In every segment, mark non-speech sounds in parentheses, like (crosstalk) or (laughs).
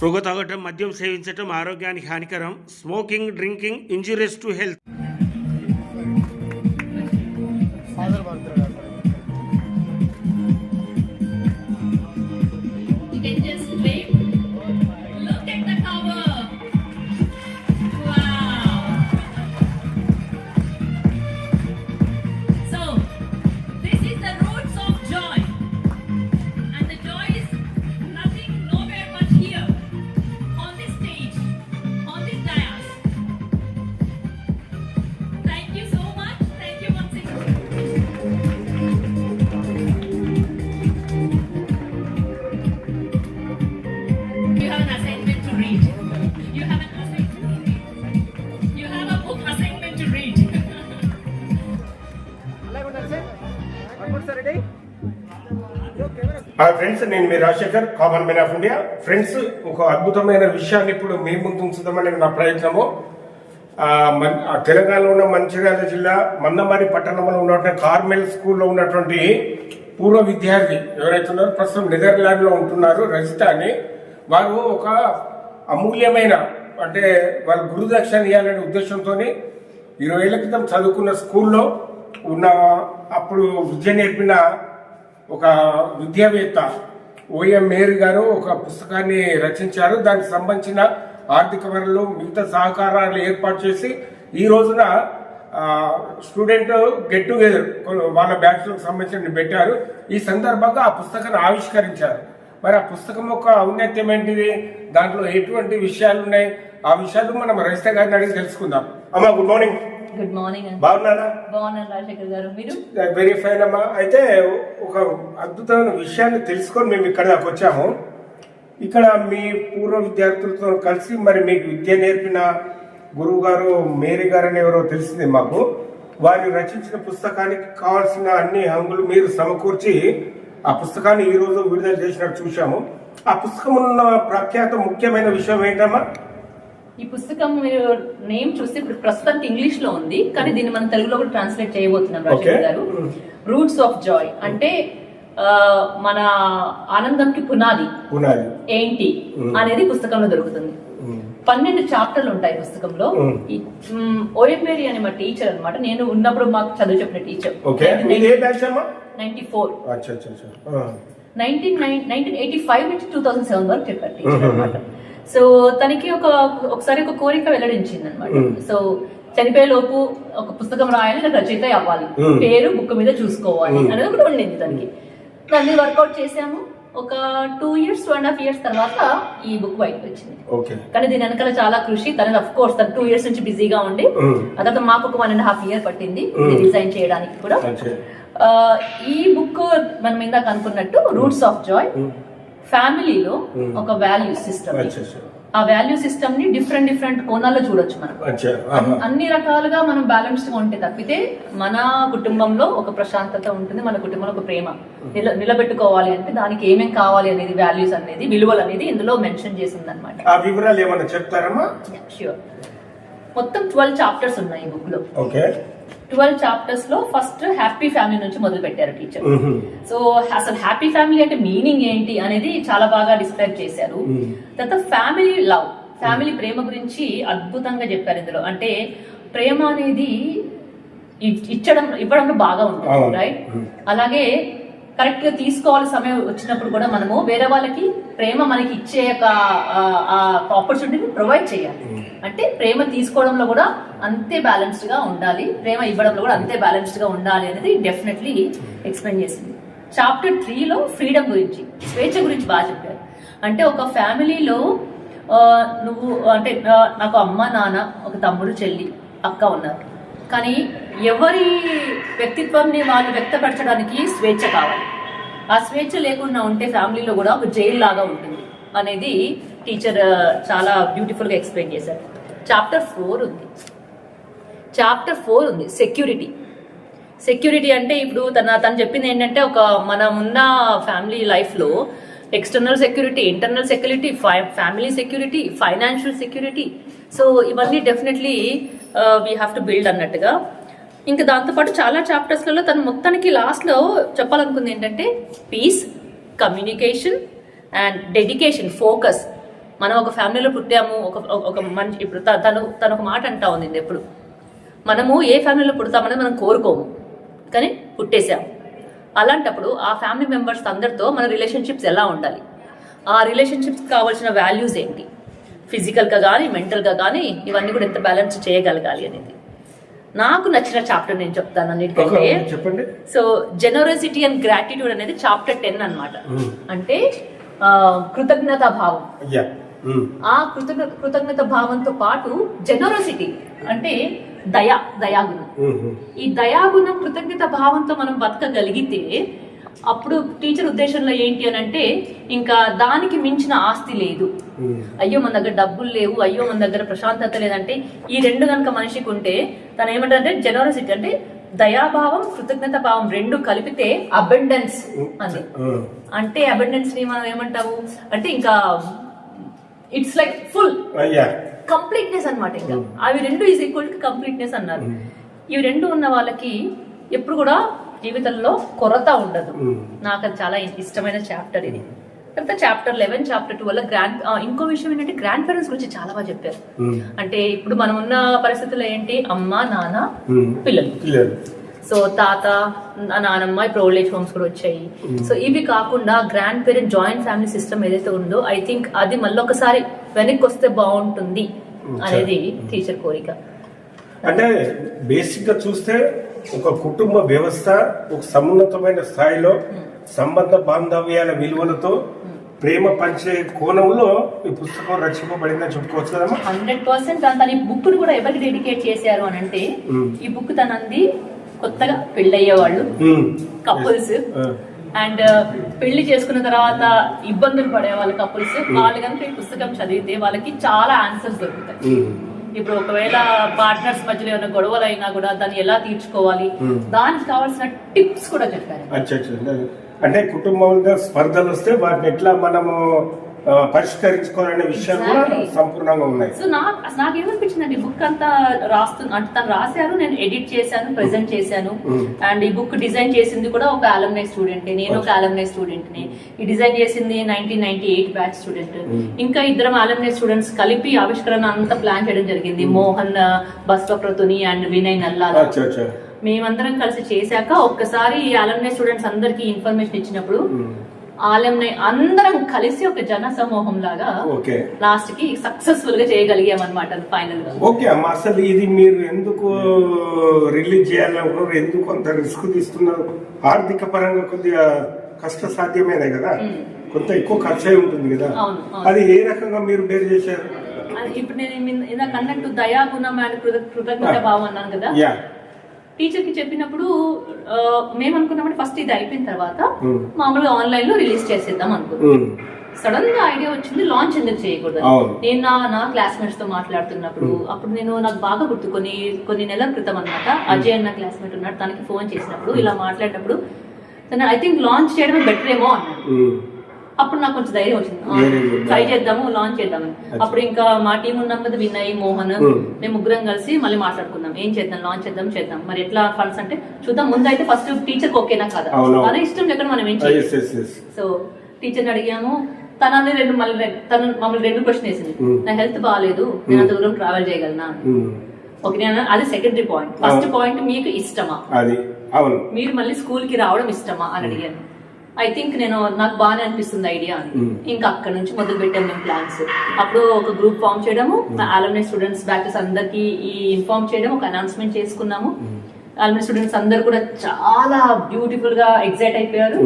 పొగ తాగటం మద్యం సేవించటం ఆరోగ్యానికి హానికరం. Smoking drinking injuries to health hi friends నేను మీ Rajasekhar common man of India friends ఒక అద్భుతమైన విషయాన్ని ఇప్పుడు మీ ముందు ఉంచుదామని నా ప్రయత్నము. తెలంగాణలో ఉన్న మంచిర్యాల జిల్లా మందమారి పట్టణంలో ఉన్నటువంటి కార్మెల్ స్కూల్లో ఉన్నటువంటి పూర్వ విద్యార్థి ఎవరైతే ఉన్నారో ప్రస్తుతం నెదర్లాండ్లో ఉంటున్నారు రజిత అని వారు ఒక అమూల్యమైన అంటే వారు గురుదక్షిణ ఇవ్వాలనే ఉద్దేశంతో ఇరవై ఏళ్ళ క్రితం చదువుకున్న స్కూల్లో ఉన్న అప్పుడు విద్య నేర్పిన ఒక విద్యావేత్త ఓఎం మేరీ గారు ఒక పుస్తకాన్ని రచించారు. దానికి సంబంధించిన ఆర్థిక వనరులు మిగతా సహకారాలు ఏర్పాటు చేసి ఈ రోజున స్టూడెంట్ గెట్ టుగెదర్ వాళ్ళ బ్యాచ్లకు సంబంధించిన పెట్టారు. ఈ సందర్భంగా ఆ పుస్తకాన్ని ఆవిష్కరించారు. మరి ఆ పుస్తకం యొక్క ఔన్నత్యం ఏంటిది? దాంట్లో ఎటువంటి విషయాలు ఉన్నాయి? ఆ విషయాలు మనం రజిత గారిని అడిగి తెలుసుకుందాం. అమ్మా గుడ్ మార్నింగ్ గుడ్ మార్నింగ్ బాగున్నారా? బాగున్నాను రాజశేఖర్ గారు. మీరు? వెరీ ఫైన్ అమ్మా. అయితే ఒక అద్భుతమైన విషయాన్ని తెలుసుకొని మేము ఇక్కడ దాకా వచ్చాము. ఇక్కడ మీ పూర్వ విద్యార్థులతో కలిసి మరి మీకు విద్య నేర్పిన గురువు గారు మేరీ గారు అని ఎవరో తెలిసింది మాకు. వారు రచించిన పుస్తకానికి కావాల్సిన అన్ని హంగులు మీరు సమకూర్చి ఆ పుస్తకాన్ని ఈ రోజు విడుదల చేసినట్టు చూశాము. ఆ పుస్తకం ఉన్న ప్రఖ్యాత ముఖ్యమైన విషయం ఏంటమ్మా? ఈ పుస్తకం మీరు నేమ్ చూస్తే ఇప్పుడు ప్రస్తుతానికి ఇంగ్లీష్లో ఉంది కానీ దీన్ని మనం తెలుగులో కూడా ట్రాన్స్లేట్ చేయబోతున్నాం Okay. గారు. రూట్స్ ఆఫ్ జాయ్ అంటే మన ఆనందంకి పునాది. పునాది. ఏంటి Mm. అనేది పుస్తకంలో దొరుకుతుంది. పన్నెండు చాప్టర్లు ఉంటాయి పుస్తకంలో. ఓఎంబేరి అనే మా టీచర్ అన్నమాట. నేను ఉన్నప్పుడు మాకు చదువు చెప్పిన teacher ninety four. Nineteen nineteen eighty five నుంచి టూ థౌసండ్ సెవెన్ వరకు చెప్పారు టీచర్. అనమాట సో తనకి ఒక ఒకసారి ఒక కోరిక వెల్లడించింది అనమాట. సో చనిపోయే లోపు ఒక పుస్తకం రాయాలి నాకు రచయిత అవ్వాలి. పేరు బుక్ మీద చూసుకోవాలి. అనేది ఒకటి ఉండింది తనకి. దాన్ని వర్కౌట్ చేసాము ఒక two years two and half years తర్వాత ఈ బుక్ బయటకు వచ్చింది. కానీ దీని వెనకాల చాలా కృషి. తనది అఫ్ కోర్స్ తను టూ ఇయర్స్ నుంచి బిజీగా ఉండి. ఆ తర్వాత మాకు ఒక వన్ అండ్ హాఫ్ ఇయర్ పట్టింది. డిజైన్ చేయడానికి కూడా. ఈ బుక్ మనం ఇందాక అనుకున్నట్టు రూట్స్ ఆఫ్ జాయ్ ఫ్యామిలీలో. ఒక వాల్యూ సిస్టమ్ ఆ వాల్యూ సిస్టమ్ని డిఫరెంట్ డిఫరెంట్ కోణాల్లో చూడొచ్చు మనం. అన్ని రకాలుగా మనం బ్యాలెన్స్డ్గా ఉంటే తప్పితే మన కుటుంబంలో ఒక ప్రశాంతత ఉంటుంది మన కుటుంబంలో ఒక ప్రేమ. నిల నిలబెట్టుకోవాలి అంటే దానికి ఏమేం కావాలి అనేది వాల్యూస్ అనేది విలువలు అనేది ఇందులో మెన్షన్ చేసింది అనమాట ఆ వివరాలు ఏమన్నా చెప్తారమ్మా? ష్యూర్ మొత్తం ట్వెల్వ్ చాప్టర్స్ ఉన్నాయి ఈ బుక్లో. ఓకే ట్వెల్వ్ చాప్టర్స్లో ఫస్ట్ హ్యాపీ ఫ్యామిలీ నుంచి మొదలు పెట్టారు టీచర్. సో అసలు హ్యాపీ ఫ్యామిలీ అంటే మీనింగ్ ఏంటి అనేది చాలా బాగా డిస్క్రైబ్ చేశారు. తర్వాత ఫ్యామిలీ లవ్ ఫ్యామిలీ ప్రేమ గురించి అద్భుతంగా చెప్పారు ఇందులో అంటే ప్రేమ అనేది ఇచ్చడం ఇవ్వడంలో బాగా ఉంటుంది. రైట్. అలాగే కరెక్ట్గా తీసుకోవాలి సమయం వచ్చినప్పుడు కూడా మనము వేరే వాళ్ళకి ప్రేమ మనకి ఇచ్చే ఒక ఆపర్చునిటీని ప్రొవైడ్ చేయాలి అంటే ప్రేమ తీసుకోవడంలో కూడా అంతే బ్యాలెన్స్డ్గా ఉండాలి. ప్రేమ ఇవ్వడంలో కూడా అంతే బ్యాలెన్స్డ్గా ఉండాలి అనేది డెఫినెట్లీ ఎక్స్ప్లెయిన్ చేసింది. చాప్టర్ త్రీలో ఫ్రీడమ్ గురించి స్వేచ్ఛ గురించి బాగా చెప్పారు. అంటే ఒక ఫ్యామిలీలో నువ్వు అంటే నాకు అమ్మ నాన్న ఒక తమ్ముడు చెల్లి అక్క ఉన్నారు. కానీ ఎవరి వ్యక్తిత్వంని వాళ్ళు వ్యక్తపరచడానికి స్వేచ్ఛ కావాలి. ఆ స్వేచ్ఛ లేకుండా ఉంటే ఫ్యామిలీలో కూడా ఒక జైలు లాగా ఉంటుంది అనేది టీచర్ చాలా బ్యూటిఫుల్గా ఎక్స్ప్లెయిన్ చేశారు. చాప్టర్ ఫోర్ ఉంది. చాప్టర్ ఫోర్ ఉంది. సెక్యూరిటీ సెక్యూరిటీ అంటే ఇప్పుడు తన తను చెప్పింది ఏంటంటే ఒక మన ఉన్న ఫ్యామిలీ లైఫ్లో external security internal security family security financial security so ఇవన్నీ definitely we have to build అన్నట్టుగా. ఇంకా దాంతోపాటు చాలా చాప్టర్స్లలో తను మొత్తానికి లాస్ట్లో చెప్పాలనుకుంది ఏంటంటే peace communication and dedication focus మనం ఒక ఫ్యామిలీలో పుట్టాము ఒక ఒక మనిషి ఇప్పుడు తను తను ఒక మాట అంటా ఉంది ఎప్పుడు. మనము ఏ ఫ్యామిలీలో పుడతామని మనం కోరుకోము కానీ పుట్టేసాము అలాంటప్పుడు ఆ ఫ్యామిలీ మెంబర్స్ అందరితో మన రిలేషన్షిప్స్ ఎలా ఉండాలి? ఆ రిలేషన్షిప్స్ కావాల్సిన వాల్యూస్ ఏంటి? ఫిజికల్గా కానీ మెంటల్గా కానీ ఇవన్నీ కూడా ఎంత బ్యాలెన్స్ చేయగలగాలి అనేది. నాకు నచ్చిన చాప్టర్ నేను చెప్తాను అన్నిటికంటే. సో జెనరసిటీ అండ్ గ్రాటిట్యూడ్ అనేది చాప్టర్ టెన్ అన్నమాట. అంటే కృతజ్ఞతా భావం. ఆ కృతజ్ఞ కృతజ్ఞత భావంతో పాటు జెనరసిటీ అంటే దయా దయాగుణం. ఈ దయాగుణం కృతజ్ఞత భావంతో మనం బతకగలిగితే అప్పుడు టీచర్ ఉద్దేశంలో ఏంటి అని అంటే ఇంకా దానికి మించిన ఆస్తి లేదు. అయ్యో మన దగ్గర డబ్బులు లేవు అయ్యో మన దగ్గర ప్రశాంతత లేదంటే ఈ రెండు కనుక మనిషికి ఉంటే తను ఏమంటారంటే జనరసిటీ అంటే దయాభావం కృతజ్ఞత భావం రెండు కలిపితే అబెండెన్స్ అని. అంటే అబెండెన్స్ని మనం ఏమంటాము అంటే ఇంకా ఇట్స్ లైక్ ఫుల్ కంప్లీట్నెస్ అన్నమాట ఇంకా. అవి రెండు ఈజ్ ఈక్వల్ టు కంప్లీట్నెస్ అన్నారు. ఇవి రెండు ఉన్న వాళ్ళకి ఎప్పుడు కూడా జీవితంలో కొరత ఉండదు. Mm. నాకు అది చాలా ఇష్టమైన చాప్టర్ ఇది. తర్వాత చాప్టర్ లెవెన్ చాప్టర్ టూ వల్ల గ్రాండ్ ఇంకో విషయం ఏంటంటే గ్రాండ్ పేరెంట్స్ గురించి చాలా బాగా చెప్పారు. అంటే ఇప్పుడు మనం ఉన్న పరిస్థితుల్లో ఏంటి? అమ్మ నాన్న పిల్లలు. సో తాత నానమ్మ ఇప్పుడు ఓల్డ్ ఏజ్ హోమ్స్ కూడా వచ్చాయి. సో ఇవి కాకుండా grand parent joint family system ఏదైతే ఉందో ఐ థింక్ అది మళ్ళొకసారి వెనక్కి వస్తే బాగుంటుంది అనేది టీచర్ కోరిక. అంటే బేసిక్గా చూస్తే ఒక కుటుంబ వ్యవస్థ ఒక సమున్నతమైన స్థాయిలో సంబంధ బాంధవ్యాల విలువలతో ప్రేమ పంచే కోణంలో ఈ పుస్తకం రచింపబడిందని చెప్పుకోవచ్చు కదమ్మా? హండ్రెడ్ పర్సెంట్ తన ఈ బుక్ను కూడా ఎవరికి డెడికేట్ చేశారు అని అంటే. ఈ బుక్ తనంది కొత్తగా పెళ్ళయ్యే వాళ్ళు. కపుల్స్. అండ్ పెళ్ళి చేసుకున్న తర్వాత ఇబ్బందులు పడే వాళ్ళ కపుల్స్ వాళ్ళు కనుక ఈ పుస్తకం చదివితే వాళ్ళకి చాలా ఆన్సర్స్ దొరుకుతాయి. ఇప్పుడు ఒకవేళ పార్ట్నర్స్ మధ్యలో ఏమైనా గొడవలు అయినా కూడా దాన్ని ఎలా తీర్చుకోవాలి. దానికి కావాల్సిన టిప్స్ కూడా చెప్పారు. అంటే కుటుంబంలో స్పర్ధలు వస్తే వాటిని ఎట్లా మనము పరిష్కరించుకోవాలనే విషయాలు కూడా. సంపూర్ణంగా ఉన్నాయి. సో నాకు అసలు నాకేమనిపించిందండి బుక్ అంతా రాస్తు అంటే తను రాశారు నేను ఎడిట్ చేశాను ప్రెజెంట్ చేశాను. Mm. అండ్ ఈ బుక్ డిజైన్ చేసింది కూడా ఒక అలమ్నై స్టూడెంట్ నేను ఒక అలమ్నై స్టూడెంట్ని. ఈ డిజైన్ చేసింది nineteen ninety eight batch student ఇంకా ఇద్దరం అలమ్నై స్టూడెంట్స్ కలిపి ఆవిష్కరణ అంతా ప్లాన్ చేయడం జరిగింది. మోహన్ బస్వప్రతుని అండ్ వినయ్ నల్లాల. అచ్చా మేమందరం కలిసి చేశాక ఒక్కసారి ఈ అలమ్నై స్టూడెంట్స్ అందరికి ఇన్ఫర్మేషన్ ఇచ్చినప్పుడు ఉమ్. ఆలమ్నై అందరం కలిసి ఒక జన సమూహం లాగా ఓకే. లాస్ట్కి సక్సెస్ఫుల్గా చేయగలిగాం అనమాట ఫైనల్గా ఓకే అమ్మా అసలు ఇది మీరు ఎందుకు రిలీజ్ చేయాలనుకున్నారు? ఎందుకు అంత రిస్క్ తీసుకున్నారు ఆర్థిక పరంగా కొద్దిగా కష్ట సాధ్యమేనే కదా కొంత ఎక్కువ ఖర్చు అయి ఉంటుంది కదా. అది ఏ రకంగా మీరు బేర్ చేశారు? ఇప్పుడు నేను ఇందాక అన్నట్టు దయాగుణం కృత- కృతజ్ఞత భావం అన్నాను కదా? టీచర్కి చెప్పినప్పుడు మేము అనుకున్నామంటే ఫస్ట్ ఇది అయిపోయిన తర్వాత. మామూలుగా ఆన్లైన్లో రిలీజ్ చేసేద్దాం అనుకున్నాం. సడన్గా ఐడియా వచ్చింది లాంచ్ ఎందుకు చేయకూడదు. నేను నా నా క్లాస్మేట్స్తో మాట్లాడుతున్నప్పుడు అప్పుడు నేను నాకు బాగా గుర్తు కొన్ని కొన్ని నెలల క్రితం అనమాట అజయ్ అన్న క్లాస్మేట్ ఉన్నాడు తనకి ఫోన్ చేసినప్పుడు ఇలా మాట్లాడేటప్పుడు తను ఐ థింక్ లాంచ్ చేయడమే బెటర్ ఏమో అన్నాడు. అప్పుడు నాకు కొంచెం ధైర్యం వచ్చింది. ట్రై చేద్దాము లాంచ్ చేద్దామని అప్పుడు ఇంకా మా టీం ఉన్నాం కదా వినయ్ మోహన్. మేము ముగ్గురం కలిసి మళ్ళీ మాట్లాడుకుందాం ఏం చేద్దాం లాంచ్ చేద్దాం చేద్దాం. మరి ఎట్లా ఫండ్స్ అంటే చూద్దాం. ముందు అయితే ఫస్ట్ టీచర్ ఓకేనా కదా. మన ఇష్టం లేకుండా మనం ఏం చేయాలి. సో టీచర్ని అడిగాము. తన అన్ని రెండు మళ్ళీ తను మమ్మల్ని రెండు క్వశ్చన్ వేసింది. నా హెల్త్ బాగాలేదు నేను అంత దూరం ట్రావెల్ చేయగలనా. ఓకే నేను అది సెకండరీ పాయింట్ ఫస్ట్. పాయింట్ మీకు ఇష్టమా? అది మీరు మళ్ళీ స్కూల్కి రావడం ఇష్టమా? అని అడిగాను. ఐ థింక్ నేను నాకు బాగానే అనిపిస్తుంది ఐడియా అని. Mm. ఇంకా అక్కడ నుంచి మొదలు పెట్టాం మేము ప్లాన్స్ అప్పుడు ఒక గ్రూప్ ఫామ్ చేయడము ఆలమ్నై స్టూడెంట్స్ బ్యాచెస్ అందరికి ఈ ఇన్ఫార్మ్ చేయడం ఒక అనౌన్స్మెంట్ చేసుకున్నాము. ఆలమ్నై స్టూడెంట్స్ అందరు కూడా చాలా బ్యూటిఫుల్గా ఎగ్జైట్ అయిపోయారు.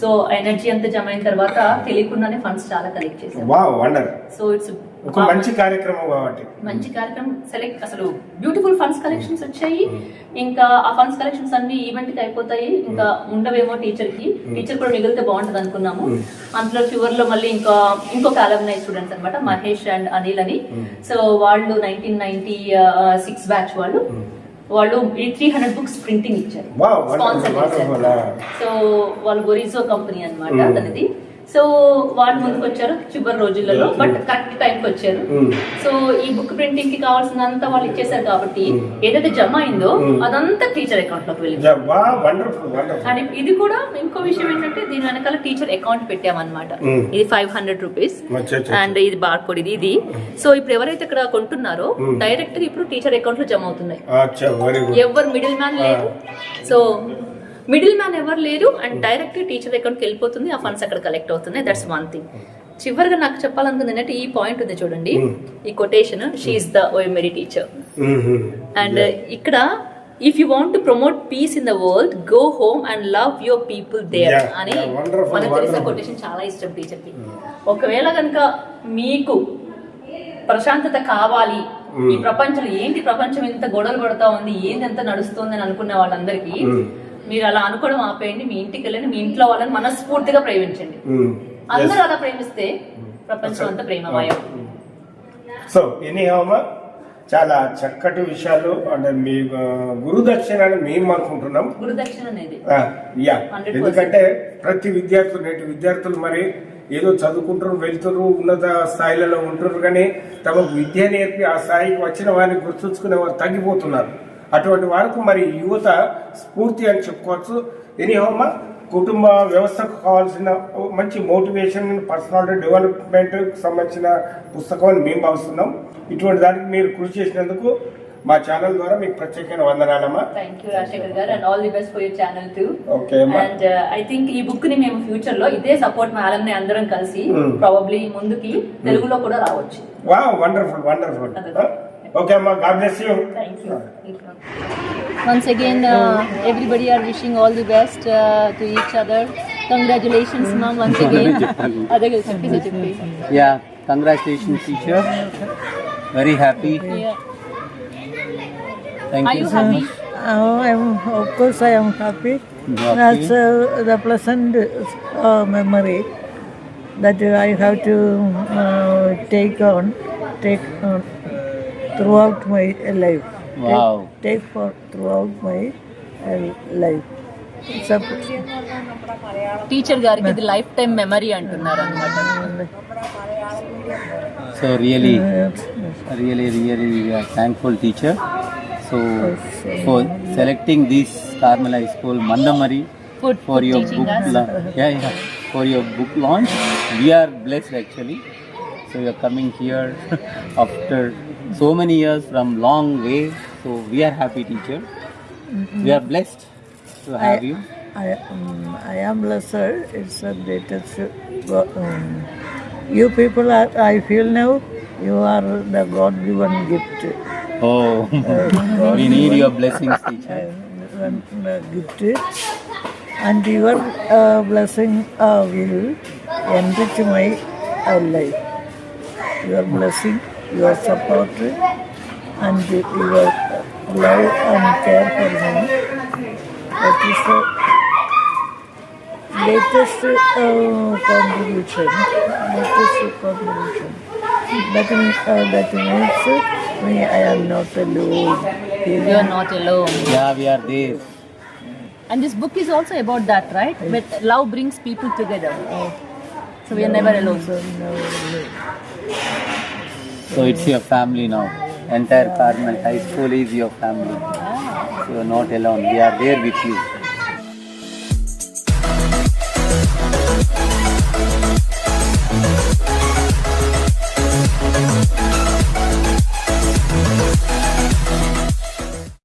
సో ఎనర్జీ అంతా జమ అయిన తర్వాత తెలియకుండానే ఫండ్స్ చాలా కలెక్ట్ చేశారు సో ఇట్స్ ఒక మంచి కార్యక్రమం కాబట్టి. మంచి కార్యక్రమం సెలెక్ట్ అసలు బ్యూటిఫుల్ ఫండ్స్ కలెక్షన్స్ వచ్చాయి. ఇంకా ఆ ఫండ్స్ కలెక్షన్స్ అన్ని ఈవెంట్కి అయిపోతాయి. ఇంకా ఉండవేమో టీచర్కి టీచర్ కూడా మిగిలితే బాగుంటది అనుకున్నాము. అందులో చివరిలో మళ్ళీ ఇంకా ఇంకొక అలమ్నై స్టూడెంట్స్ అన్నమాట మహేష్ అండ్ అనిల్ అని. సో వాళ్ళు నైన్టీన్ నైన్టీ సిక్స్ బ్యాచ్ వాళ్ళు వాళ్ళు ఈ త్రీ హండ్రెడ్ బుక్స్ ప్రింటింగ్ ఇచ్చారు. ah. సో వాళ్ళు గొరిజో కంపెనీ అన్నమాట Mm. సో వాళ్ళు ముందుకు వచ్చారు చివరి రోజులలో బట్ కరెక్ట్ టైంకి వచ్చారు. Mm. సో ఈ బుక్ ప్రింటింగ్కి కావాల్సినంత వాళ్ళు ఇచ్చేసారు కాబట్టి ఏదైతే జమ అయిందో అదంతా టీచర్ అకౌంట్లోకి వెళ్ళింది. అండ్ ఇది కూడా ఇంకో విషయం ఏంటంటే దీని వెనకాల టీచర్ అకౌంట్ పెట్టామన్నమాట. ఇది ఫైవ్ హండ్రెడ్ రూపీస్ అండ్ ఇది బార్ కోడ్ ఇది. ఇది సో ఇప్పుడు ఎవరైతే ఇక్కడ కొంటున్నారో డైరెక్ట్గా ఇప్పుడు టీచర్ అకౌంట్లో జమ అవుతున్నాయి. ఎవరు మిడిల్ మ్యాన్ లేరు సో మిడిల్ మ్యాన్ ఎవరు లేరు అండ్ డైరెక్ట్ టీచర్ అకౌంట్కి వెళ్ళిపోతుంది ఆ ఫండ్స్ అక్కడ కలెక్ట్ అవుతున్నాయి. దట్స్ వన్ థింగ్ చివరిగా నాకు చెప్పాలనుకుంది ఏంటంటే ఈ పాయింట్ ఉంది చూడండి. ఈ కొటేషన్ షీఈస్ ద ఓఎమరీ టీచర్ అండ్ ఇక్కడ if you want to promote peace in the world go home and love your people there అని మనకు తెలిసిన. కొటేషన్ చాలా ఇష్టం టీచర్కి. ఒకవేళ కనుక మీకు ప్రశాంతత కావాలి ఈ ప్రపంచంలో ఏంటి ప్రపంచం ఇంత గొడవలు పడతా ఉంది ఏంది ఎంత నడుస్తుంది అని అనుకున్న వాళ్ళందరికీ మీరు అలా అనుకోవడం ఆపేయండి మీ ఇంటికి వెళ్ళండి మీ ఇంట్లో వాళ్ళని మనస్ఫూర్తిగా ప్రేమించండి. అందరూ అలా ప్రేమిస్తే ప్రపంచం అంతా ప్రేమమయం సో ఎనీ హోమ చాలా చక్కటి విషయాలు అంటే మీ గురుదక్షిణ అని మేము అనుకుంటున్నాం. గురుదక్షిణ అనేది. యా. 100%. ఎందుకంటే ప్రతి విద్యార్థులు నేటి విద్యార్థులు మరి ఏదో చదువుకుంటారు వెళ్తున్నారు ఉన్నత స్థాయిలలో ఉంటున్నారు కానీ తమకు విద్య నేర్పి ఆ స్థాయికి వచ్చిన వారిని గుర్తుంచుకునే వారు తగ్గిపోతున్నారు. అటువంటి వారికి మరి యువత స్ఫూర్తి అని చెప్పుకోవచ్చు. ఎనీ హోమ కుటుంబ వ్యవస్థకు కావాల్సిన మంచి మోటివేషన్ పర్సనాలిటీ డెవలప్మెంట్ సంబంధించిన పుస్తకం అని మేము భావిస్తున్నాం. ఇటువంటి దానికి మీరు కృషి చేసినందుకు మా ఛానల్ ద్వారా మీకు ప్రత్యేకమైన వందనాలమ్మా. Thank you Rajasekhar garu and all the best for your channel too okay and I think ఈ బుక్ని మేము ఫ్యూచర్లో ఇదే సపోర్ట్ మా ని అందరం కలిసి Hmm. ప్రాబబ్లీ ముందుకి తెలుగులో కూడా రావచ్చు. వా wonderful wonderful Okay, ma. God bless you. Thank you. Once again, uh, everybody are wishing all the best uh, to each other. Congratulations, ma'am, once again. (laughs) Yeah, congratulations, teacher. Very happy. Yeah. Thank Are you, you happy? Oh, I'm, of course, I am happy. That's uh, the pleasant uh, memory that I have to uh, take on, take on throughout my life. Wow. Take, take for throughout my uh, life. It's a, teacher గారికి ఇది life time memory అంటున్నారు అనమాట So really, really, really we are thankful, teacher. So for selecting this Carmel High School, Mandamari, For- for for your teaching book, us. la- yeah, yeah, for your book launch. We are blessed actually. So you are coming here after so many years from long way. So we are happy, teacher. We are blessed to have you. I, um, I am blessed. It's a greatest. uh, Um, you people are, I feel now, you are the God given gift. Oh, (laughs) we need your blessings, teacher. uh, gift and your uh, blessing uh, will enrich my uh, life. Your blessing, your support and your love and care for him. That is the latest uh, contribution, latest contribution. That, uh, that means me, I am not alone. You are not alone. Yeah, we are there. And this book is also about that, right? Yes. But love brings people together. Oh. So we are never alone. So never alone. So it's your family now. Entire Carmel High School is your family. So you're not alone. We are there with you.